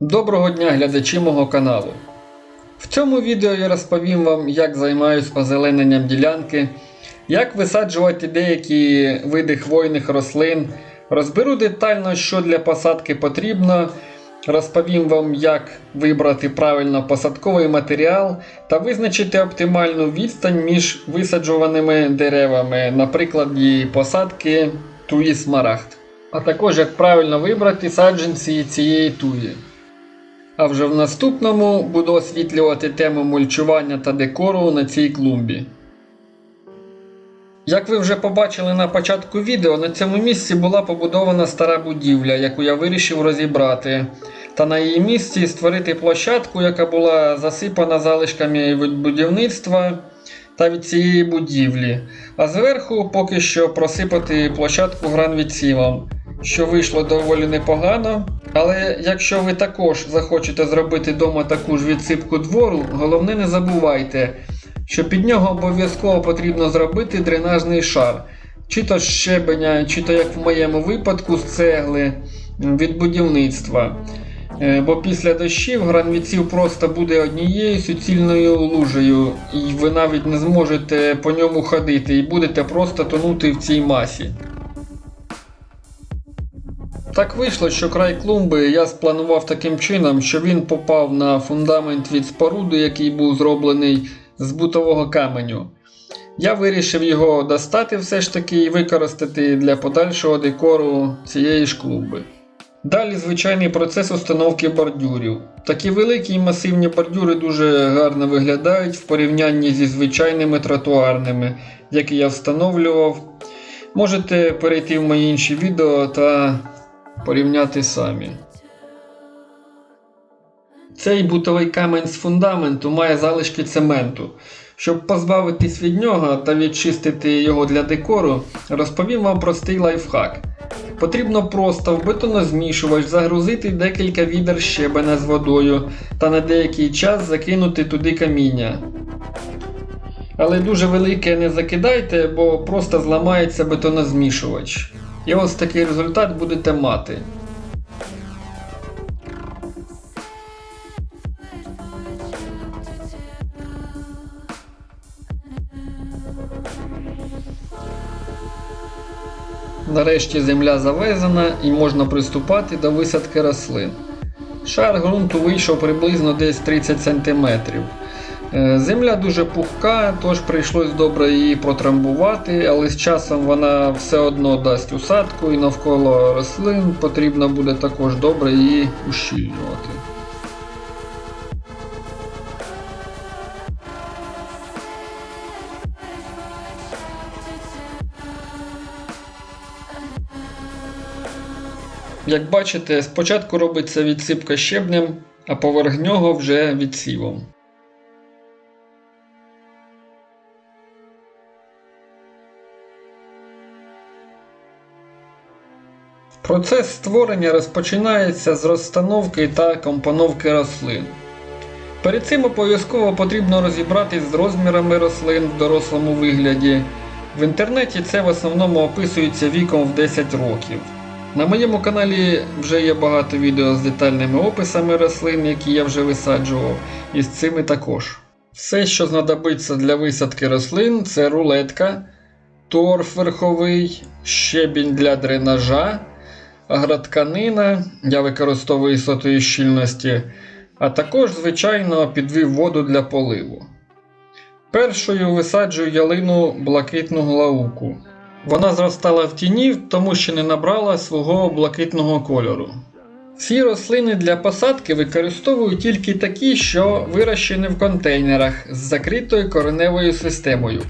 Доброго дня глядачі мого каналу. В цьому відео я розповім вам, як займаюсь озелененням ділянки, як висаджувати деякі види хвойних рослин, розберу детально, що для посадки потрібно, розповім вам, як вибрати правильно посадковий матеріал та визначити оптимальну відстань між висаджуваними деревами, наприклад, і посадки туї смарагд. А також як правильно вибрати саджанці цієї туї. А вже в наступному буду освітлювати тему мульчування та декору на цій клумбі. Як ви вже побачили на початку відео, на цьому місці була побудована стара будівля, яку я вирішив розібрати, та на її місці створити площадку, яка була засипана залишками від будівництва та від цієї будівлі. А зверху поки що просипати площадку гранвіцілом, що вийшло доволі непогано. Але якщо ви також захочете зробити вдома таку ж відсипку двору, головне не забувайте, що під нього обов'язково потрібно зробити дренажний шар, чи то з щебеня, чи то як в моєму випадку з цегли від будівництва. Е, Бо після дощів гранвіців просто буде однією суцільною лужею, і ви навіть не зможете по ньому ходити, і будете просто тонути в цій масі. Так вийшло, що край клумби я спланував таким чином, що він попав на фундамент від споруди, який був зроблений з бутового каменю. Я вирішив його достати все ж таки і використати для подальшого декору цієї ж клумби. Далі звичайний процес установки бордюрів. Такі великі і масивні бордюри дуже гарно виглядають в порівнянні зі звичайними тротуарними, які я встановлював. Можете перейти в мої інші відео та порівняти самі. Цей бутовий камень з фундаменту має залишки цементу. Щоб позбавитись від нього та відчистити його для декору, розповім вам простий лайфхак. Потрібно просто в бетонозмішувач загрузити декілька відер щебеня з водою та на деякий час закинути туди каміння. Але дуже велике не закидайте, бо просто зламається бетонозмішувач. І ось такий результат будете мати. Нарешті земля завезена і можна приступати до висадки рослин. Шар ґрунту вийшов приблизно десь 30 см. Е, Земля дуже пухка, тож прийшлось добре її протрамбувати, але з часом вона все одно дасть усадку і навколо рослин потрібно буде також добре її ущільнювати. Як бачите, спочатку робиться відсипка щебнем, а поверх нього вже відсівом. Процес створення розпочинається з розстановки та компоновки рослин. Перед цим обов'язково потрібно розібратись з розмірами рослин в дорослому вигляді. В інтернеті це в основному описується віком в 10 років. На моєму каналі вже є багато відео з детальними описами рослин, які я вже висаджував, і з цими також. Все, що знадобиться для висадки рослин, це рулетка, торф верховий, щебінь для дренажа, агротканина, я використовую сотої щільності, а також, звичайно, підвів воду для поливу. Першою висаджую ялину блакитну лауку. Вона зростала в тіні, тому що не набрала свого блакитного кольору. Ці рослини для посадки використовую тільки такі, що вирощені в контейнерах з закритою кореневою системою.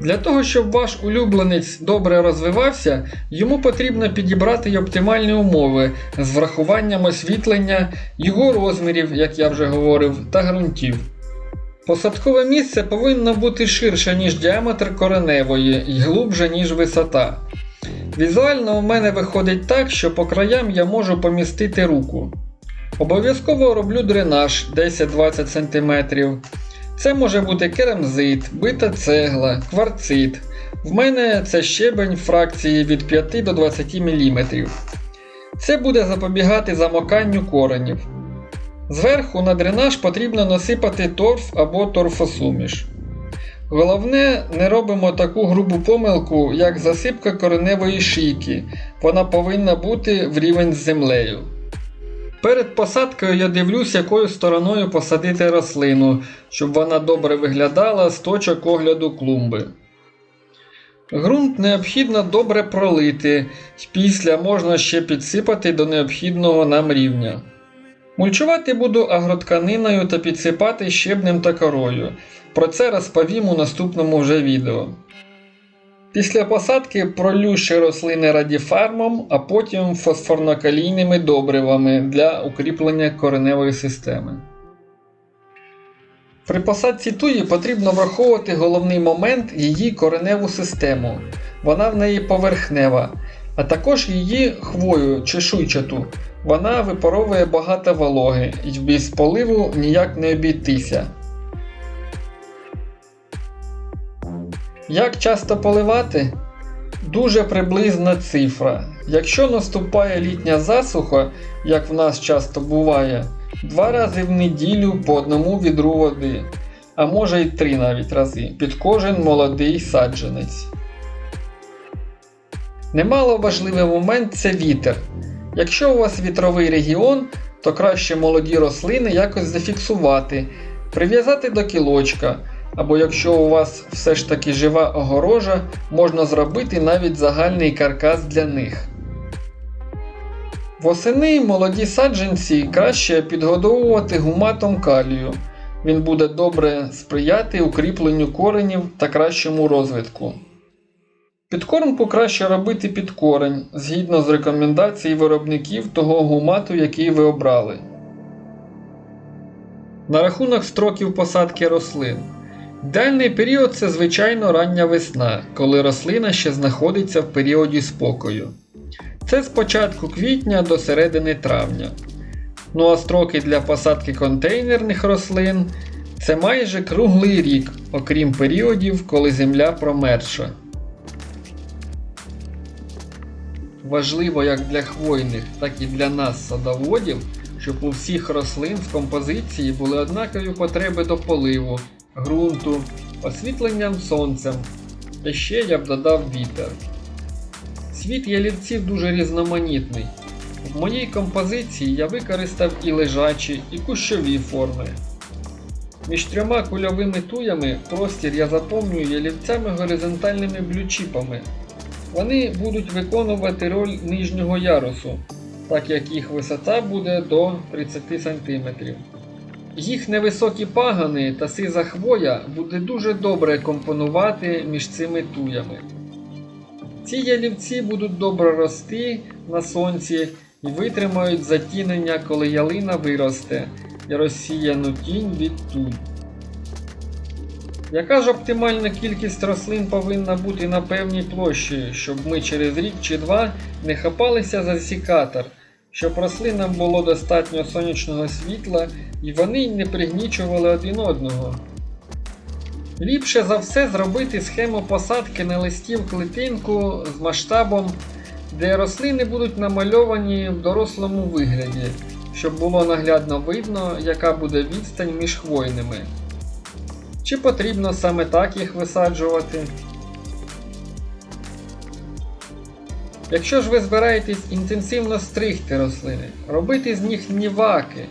Для того, щоб ваш улюбленець добре розвивався, йому потрібно підібрати й оптимальні умови з врахуванням освітлення, його розмірів, як я вже говорив, та ґрунтів. Посадкове місце повинно бути ширше, ніж діаметр кореневої і глубже, ніж висота. Візуально у мене виходить так, що по краям я можу помістити руку. Обов'язково роблю дренаж 10-20 см. Це може бути керамзит, бита цегла, кварцит. В мене це щебень фракції від 5 до 20 мм. Це буде запобігати замоканню коренів. Зверху на дренаж потрібно насипати торф або торфосуміш. Головне, не робимо таку грубу помилку, як засипка кореневої шийки. Вона повинна бути в рівень з землею. Перед посадкою я дивлюсь, якою стороною посадити рослину, щоб вона добре виглядала з точок огляду клумби. Ґрунт необхідно добре пролити, після можна ще підсипати до необхідного нам рівня. Мульчувати буду агротканиною та підсипати щебнем та корою. Про це розповім у наступному вже відео. Після посадки пролю ще рослини радіфармом, а потім фосфорно-калійними добривами для укріплення кореневої системи. При посадці туї потрібно враховувати головний момент її кореневу систему. Вона в неї поверхнева, а також її хвою чешуйчату. Вона випаровує багато вологи і без поливу ніяк не обійтися. Як часто поливати? Дуже приблизна цифра. Якщо наступає літня засуха, як в нас часто буває, два рази в неділю по одному відру води, а може й три навіть рази під кожен молодий саджанець. Немало важливий момент це вітер. Якщо у вас вітровий регіон, то краще молоді рослини якось зафіксувати, прив'язати до кілочка. Або якщо у вас все ж таки жива огорожа, можна зробити навіть загальний каркас для них. Восени молоді саджанці краще підгодовувати гуматом калію. Він буде добре сприяти укріпленню коренів та кращому розвитку. Підкормку краще робити під корень згідно з рекомендацій виробників того гумату, який ви обрали. На рахунок строків посадки рослин. Ідеальний період це звичайно рання весна, коли рослина ще знаходиться в періоді спокою. Це з початку квітня до середини травня. Ну а строки для посадки контейнерних рослин це майже круглий рік, окрім періодів, коли земля промерша. Важливо як для хвойних, так і для нас, садоводів, щоб у всіх рослин в композиції були однакові потреби до поливу, ґрунту, освітленням сонцем. Та ще я б додав вітер. Світ ялівців дуже різноманітний. В моїй композиції я використав і лежачі, і кущові форми. Між трьома кульовими туями простір я заповнюю ялівцями горизонтальними блючіпами. Вони будуть виконувати роль нижнього ярусу, так як їх висота буде до 30 см. Їх невисокі пагани та сиза хвоя буде дуже добре компонувати між цими туями. Ці ялівці будуть добре рости на сонці і витримають затінення, коли ялина виросте і розсіяну тінь від туй. Яка ж оптимальна кількість рослин повинна бути на певній площі, щоб ми через рік чи два не хапалися за сікатор, щоб рослинам було достатньо сонячного світла і вони не пригнічували один одного? Ліпше за все зробити схему посадки на листі в клітинку з масштабом, де рослини будуть намальовані в дорослому вигляді, щоб було наглядно видно, яка буде відстань між хвойними. Чи потрібно саме так їх висаджувати? Якщо ж ви збираєтесь інтенсивно стригти рослини, робити з них ніваки,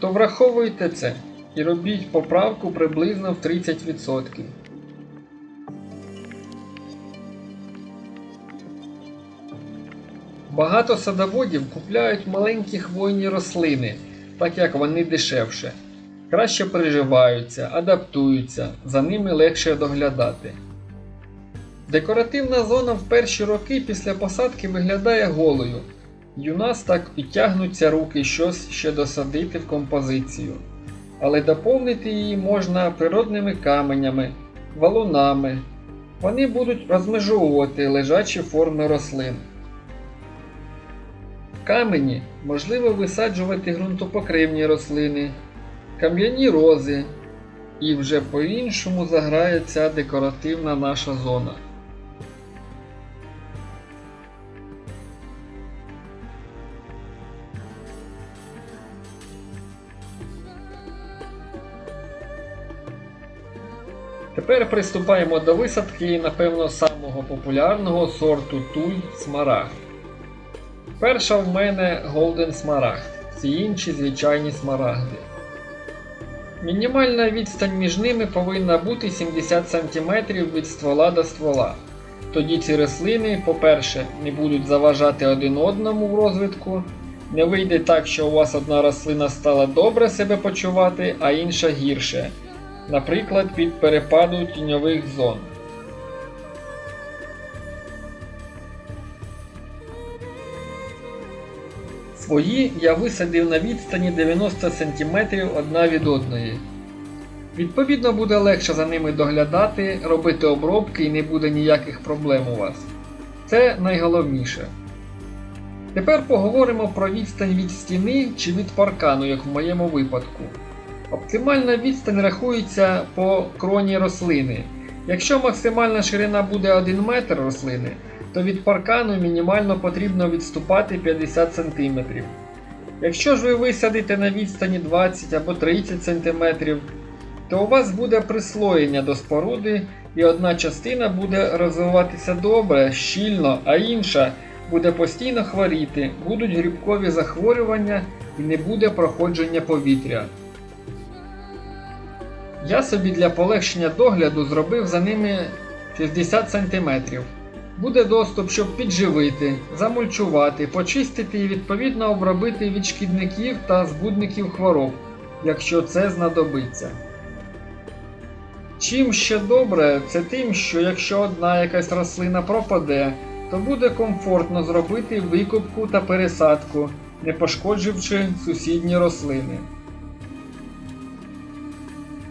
то враховуйте це і робіть поправку приблизно в 30%. Багато садоводів купляють маленькі хвойні рослини, так як вони дешевше. Краще приживаються, адаптуються, за ними легше доглядати. Декоративна зона в перші роки після посадки виглядає голою. І у нас так і тягнуться руки щось ще досадити в композицію. Але доповнити її можна природними каменями, валунами. Вони будуть розмежовувати лежачі форми рослин. Камені можливо висаджувати ґрунтопокривні рослини, кам'яні рози, і вже по-іншому заграє ця декоративна наша зона. Тепер приступаємо до висадки, напевно, самого популярного сорту туль смарагд. Перша в мене Golden Смарагд, всі інші звичайні смарагди. Мінімальна відстань між ними повинна бути 70 см від ствола до ствола. Тоді ці рослини, по-перше, не будуть заважати один одному в розвитку. Не вийде так, що у вас одна рослина стала добре себе почувати, а інша гірше. Наприклад, від перепаду тіньових зон. Свої я висадив на відстані 90 см одна від одної. Відповідно, буде легше за ними доглядати, робити обробки і не буде ніяких проблем у вас. Це найголовніше. Тепер поговоримо про відстань від стіни чи від паркану, як в моєму випадку. Оптимальна відстань рахується по кроні рослини. Якщо максимальна ширина буде 1 метр рослини, то від паркану мінімально потрібно відступати 50 см. Якщо ж ви висадите на відстані 20 або 30 см, то у вас буде прислоєння до споруди, і одна частина буде розвиватися добре, щільно, а інша буде постійно хворіти, будуть грибкові захворювання і не буде проходження повітря. Я собі для полегшення догляду зробив за ними 60 см. Буде доступ, щоб підживити, замульчувати, почистити і відповідно обробити від шкідників та збудників хвороб, якщо це знадобиться. Чим ще добре, це тим, що якщо одна якась рослина пропаде, то буде комфортно зробити викупку та пересадку, не пошкодживши сусідні рослини.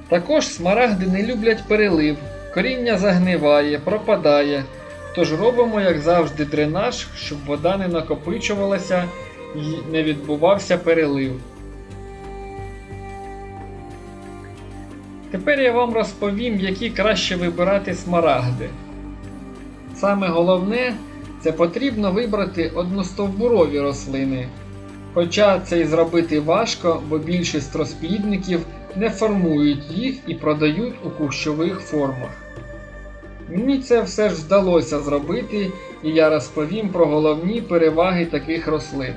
Також смарагди не люблять перелив, коріння загниває, пропадає. Тож робимо, як завжди, дренаж, щоб вода не накопичувалася і не відбувався перелив. Тепер я вам розповім, які краще вибирати смарагди. Саме головне, це потрібно вибрати одностовбурові рослини. Хоча це і зробити важко, бо більшість розплідників не формують їх і продають у кущових формах. Мені це все ж вдалося зробити, і я розповім про головні переваги таких рослин.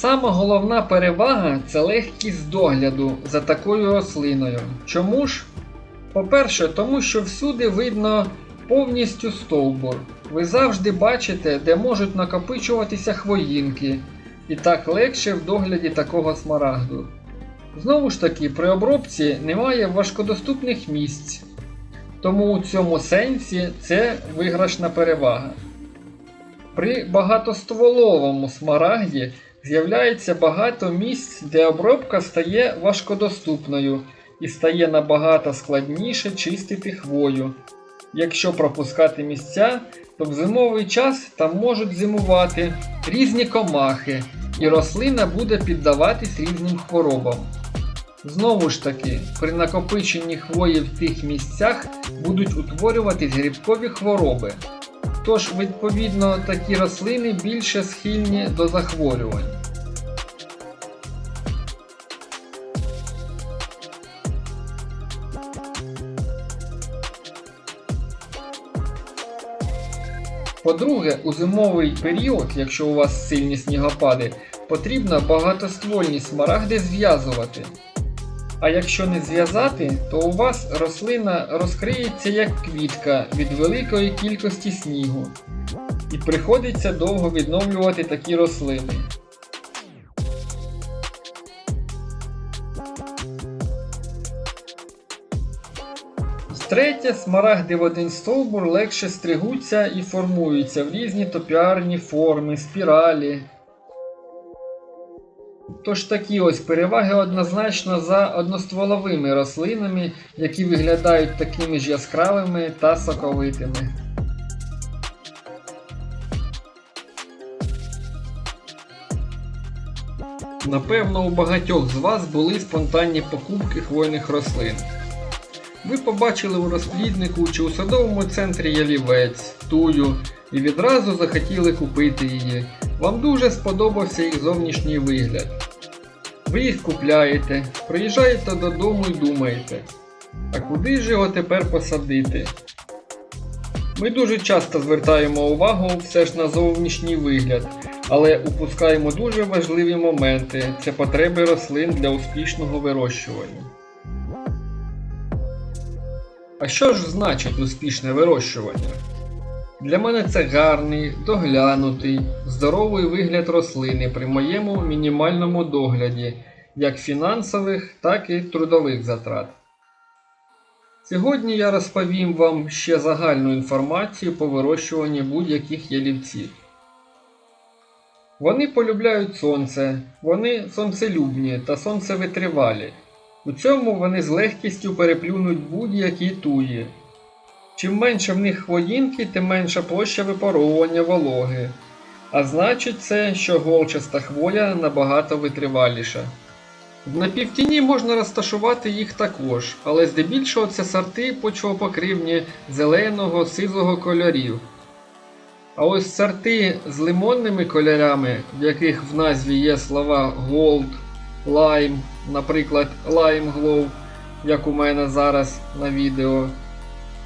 Сама головна перевага це легкість догляду за такою рослиною. Чому ж? По-перше, тому що всюди видно повністю стовбур. Ви завжди бачите, де можуть накопичуватися хвоїнки, і так легше в догляді такого смарагду. Знову ж таки, при обробці немає важкодоступних місць, тому у цьому сенсі це виграшна перевага. При багатостволовому смарагді з'являється багато місць, де обробка стає важкодоступною і стає набагато складніше чистити хвою. Якщо пропускати місця, то в зимовий час там можуть зимувати різні комахи, і рослина буде піддаватись різним хворобам. Знову ж таки, при накопиченні хвої в тих місцях будуть утворюватись грибкові хвороби. Тож, відповідно, такі рослини більше схильні до захворювань. По-друге, у зимовий період, якщо у вас сильні снігопади, потрібно багатоствольні смарагди зв'язувати. А якщо не зв'язати, то у вас рослина розкриється як квітка від великої кількості снігу. І приходиться довго відновлювати такі рослини. Третє, смарагди в один стовбур легше стригуться і формуються в різні топіарні форми, спіралі. Тож такі ось переваги однозначно за одностволовими рослинами, які виглядають такими ж яскравими та соковитими. Напевно, у багатьох з вас були спонтанні покупки хвойних рослин. Ви побачили у розпліднику чи у садовому центрі ялівець, тую і відразу захотіли купити її. Вам дуже сподобався їх зовнішній вигляд. Ви їх купляєте, приїжджаєте додому і думаєте, а куди ж його тепер посадити? Ми дуже часто звертаємо увагу все ж на зовнішній вигляд, але упускаємо дуже важливі моменти це потреби рослин для успішного вирощування. А що ж значить успішне вирощування? Для мене це гарний, доглянутий, здоровий вигляд рослини при моєму мінімальному догляді, як фінансових, так і трудових затрат. Сьогодні я розповім вам ще загальну інформацію по вирощуванню будь-яких ялівців. Вони полюбляють сонце, вони сонцелюбні та сонцевитривалі. У цьому вони з легкістю переплюнуть будь-які туї. Чим менше в них хвоїнки, тим менша площа випаровування вологи. А значить це, що голчаста хвоя набагато витриваліша. В напівтіні можна розташувати їх також, але здебільшого це сорти почвопокривні зеленого, сизого кольорів. А ось сорти з лимонними кольорами, в яких в назві є слова Gold, Lime, наприклад, Lime Glow, як у мене зараз на відео,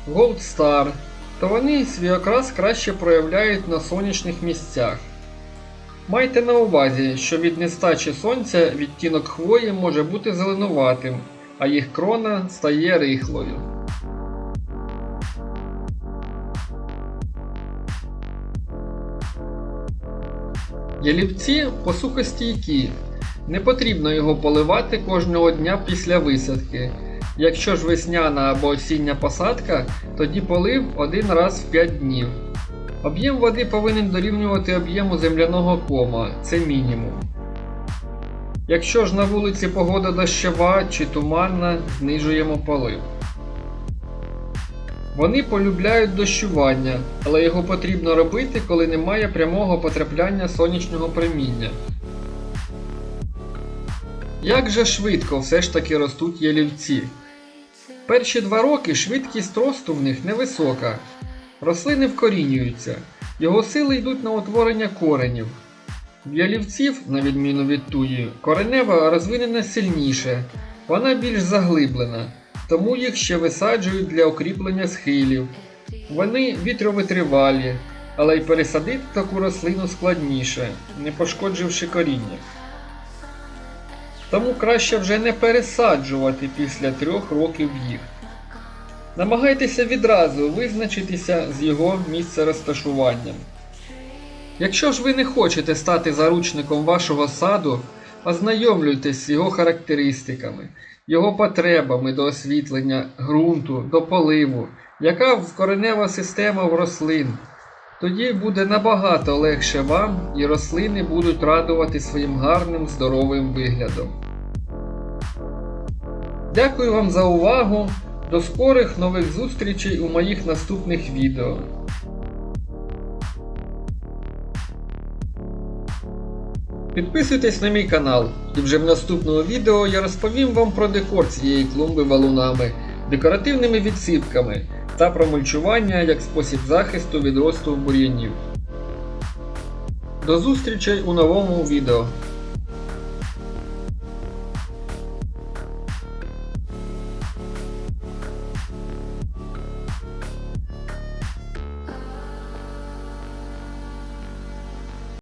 Gold Star, то вони свій окрас краще проявляють на сонячних місцях. Майте на увазі, що від нестачі сонця відтінок хвої може бути зеленуватим, а їх крона стає рихлою. Ялівці посухостійкі. Не потрібно його поливати кожного дня після висадки. Якщо ж весняна або осіння посадка, тоді полив один раз в 5 днів. Об'єм води повинен дорівнювати об'єму земляного кома, це мінімум. Якщо ж на вулиці погода дощова чи туманна, знижуємо полив. Вони полюбляють дощування, але його потрібно робити, коли немає прямого потрапляння сонячного проміння. Як же швидко все ж таки ростуть ялівці? Перші два роки швидкість росту в них невисока. Рослини вкорінюються, його сили йдуть на утворення коренів. В ялівців, на відміну від туї, коренева розвинена сильніше, вона більш заглиблена, тому їх ще висаджують для укріплення схилів. Вони вітровитривалі, але й пересадити таку рослину складніше, не пошкодживши коріння. Тому краще вже не пересаджувати після трьох років їх. Намагайтеся відразу визначитися з його місцерозташуванням. Якщо ж ви не хочете стати заручником вашого саду, ознайомлюйтесь з його характеристиками, його потребами до освітлення ґрунту, до поливу, яка вкоренева система в рослин. Тоді буде набагато легше вам і рослини будуть радувати своїм гарним здоровим виглядом. Дякую вам за увагу. До скорих нових зустрічей у моїх наступних відео. Підписуйтесь на мій канал, і вже в наступному відео я розповім вам про декор цієї клумби валунами, декоративними відсипками та про мульчування як спосіб захисту від росту бур'янів. До зустрічей у новому відео.